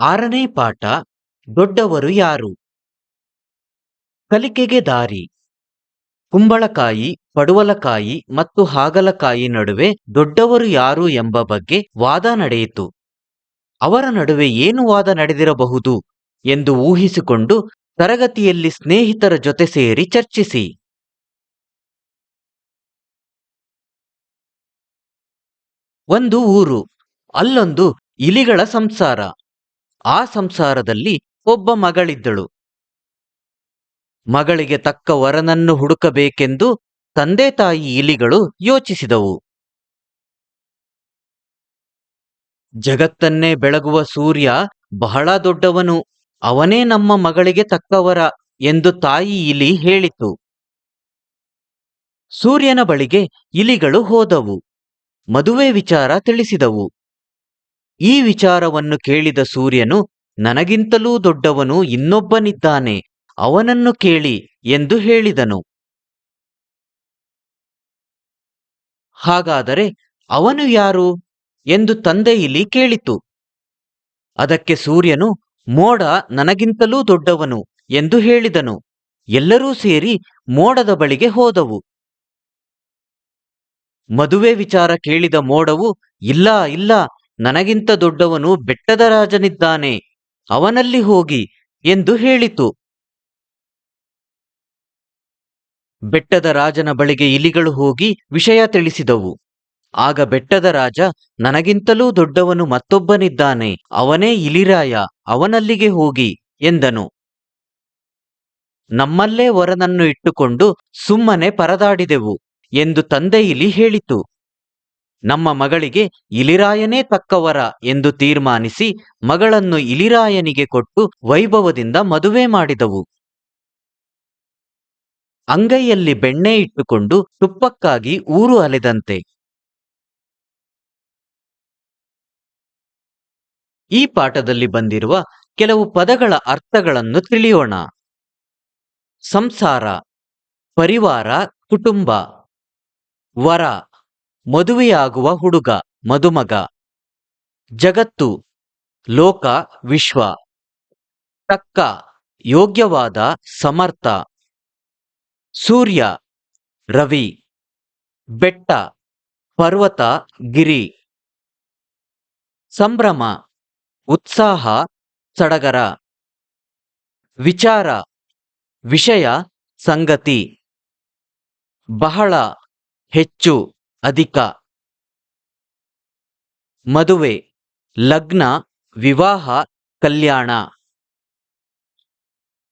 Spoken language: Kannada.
ಆರನೇ ಪಾಠ, ದೊಡ್ಡವರು ಯಾರು? ಕಲಿಕೆಗೆ ದಾರಿ. ಕುಂಬಳಕಾಯಿ, ಪಡುವಲಕಾಯಿ ಮತ್ತು ಹಾಗಲಕಾಯಿ ನಡುವೆ ದೊಡ್ಡವರು ಯಾರು ಎಂಬ ಬಗ್ಗೆ ವಾದ ನಡೆಯಿತು. ಅವರ ನಡುವೆ ಏನು ವಾದ ನಡೆದಿರಬಹುದು ಎಂದು ಊಹಿಸಿಕೊಂಡು ತರಗತಿಯಲ್ಲಿ ಸ್ನೇಹಿತರ ಜೊತೆ ಸೇರಿ ಚರ್ಚಿಸಿ. ಒಂದು ಊರು, ಅಲ್ಲೊಂದು ಇಲಿಗಳ ಸಂಸಾರ. ಆ ಸಂಸಾರದಲ್ಲಿ ಒಬ್ಬ ಮಗಳಿದ್ದಳು. ಮಗಳಿಗೆ ತಕ್ಕ ವರನನ್ನು ಹುಡುಕಬೇಕೆಂದು ತಂದೆ ತಾಯಿ ಇಲಿಗಳು ಯೋಚಿಸಿದವು. ಜಗತ್ತನ್ನೇ ಬೆಳಗುವ ಸೂರ್ಯ ಬಹಳ ದೊಡ್ಡವನು, ಅವನೇ ನಮ್ಮ ಮಗಳಿಗೆ ತಕ್ಕವರ ಎಂದು ತಾಯಿ ಇಲಿ ಹೇಳಿತು. ಸೂರ್ಯನ ಬಳಿಗೆ ಇಲಿಗಳು ಹೋದವು. ಮದುವೆ ವಿಚಾರ ತಿಳಿಸಿದವು. ಈ ವಿಚಾರವನ್ನು ಕೇಳಿದ ಸೂರ್ಯನು, ನನಗಿಂತಲೂ ದೊಡ್ಡವನು ಇನ್ನೊಬ್ಬನಿದ್ದಾನೆ, ಅವನನ್ನು ಕೇಳಿ ಎಂದು ಹೇಳಿದನು. ಹಾಗಾದರೆ ಅವನು ಯಾರು ಎಂದು ತಂದೆ ಇಲಿ ಕೇಳಿತು. ಅದಕ್ಕೆ ಸೂರ್ಯನು, ಮೋಡ ನನಗಿಂತಲೂ ದೊಡ್ಡವನು ಎಂದು ಹೇಳಿದನು. ಎಲ್ಲರೂ ಸೇರಿ ಮೋಡದ ಬಳಿಗೆ ಹೋದವು. ಮದುವೆ ವಿಚಾರ ಕೇಳಿದ ಮೋಡವು, ಇಲ್ಲ ಇಲ್ಲ ನನಗಿಂತ ದೊಡ್ಡವನು ಬೆಟ್ಟದ ರಾಜನಿದ್ದಾನೆ, ಅವನಲ್ಲಿ ಹೋಗಿ ಎಂದು ಹೇಳಿತು. ಬೆಟ್ಟದ ರಾಜನ ಬಳಿಗೆ ಇಲಿಗಳು ಹೋಗಿ ವಿಷಯ ತಿಳಿಸಿದವು. ಆಗ ಬೆಟ್ಟದ ರಾಜ, ನನಗಿಂತಲೂ ದೊಡ್ಡವನು ಮತ್ತೊಬ್ಬನಿದ್ದಾನೆ, ಅವನೇ ಇಲಿರಾಯ, ಅವನಲ್ಲಿಗೆ ಹೋಗಿ, ಎಂದನು. ನಮ್ಮಲ್ಲೇ ವರನನ್ನು ಇಟ್ಟುಕೊಂಡು ಸುಮ್ಮನೆ ಪರದಾಡಿದೆವು ಎಂದು ತಂದೆ ಇಲಿ ಹೇಳಿತು. ನಮ್ಮ ಮಗಳಿಗೆ ಇಲಿರಾಯನೇ ತಕ್ಕವರ ಎಂದು ತೀರ್ಮಾನಿಸಿ ಮಗಳನ್ನು ಇಲಿರಾಯನಿಗೆ ಕೊಟ್ಟು ವೈಭವದಿಂದ ಮದುವೆ ಮಾಡಿದವು. ಅಂಗೈಯಲ್ಲಿ ಬೆಣ್ಣೆ ಇಟ್ಟುಕೊಂಡು ತುಪ್ಪಕ್ಕಾಗಿ ಊರು ಅಲೆದಂತೆ. ಈ ಪಾಠದಲ್ಲಿ ಬಂದಿರುವ ಕೆಲವು ಪದಗಳ ಅರ್ಥಗಳನ್ನು ತಿಳಿಯೋಣ. ಸಂಸಾರ, ಪರಿವಾರ, ಕುಟುಂಬ, ವರ. ಮದುವೆಯಾಗುವ ಹುಡುಗ, ಮದುಮಗ. ಜಗತ್ತು, ಲೋಕ, ವಿಶ್ವ. ತಕ್ಕ, ಯೋಗ್ಯವಾದ, ಸಮರ್ಥ. ಸೂರ್ಯ, ರವಿ. ಬೆಟ್ಟ, ಪರ್ವತ, ಗಿರಿ. ಸಂಭ್ರಮ, ಉತ್ಸಾಹ, ಸಡಗರ. ವಿಚಾರ, ವಿಷಯ, ಸಂಗತಿ. ಬಹಳ, ಹೆಚ್ಚು. ಅಧಿಕ. ಮದುವೆ ಲಗ್ನ ವಿವಾಹ ಕಲ್ಯಾಣ.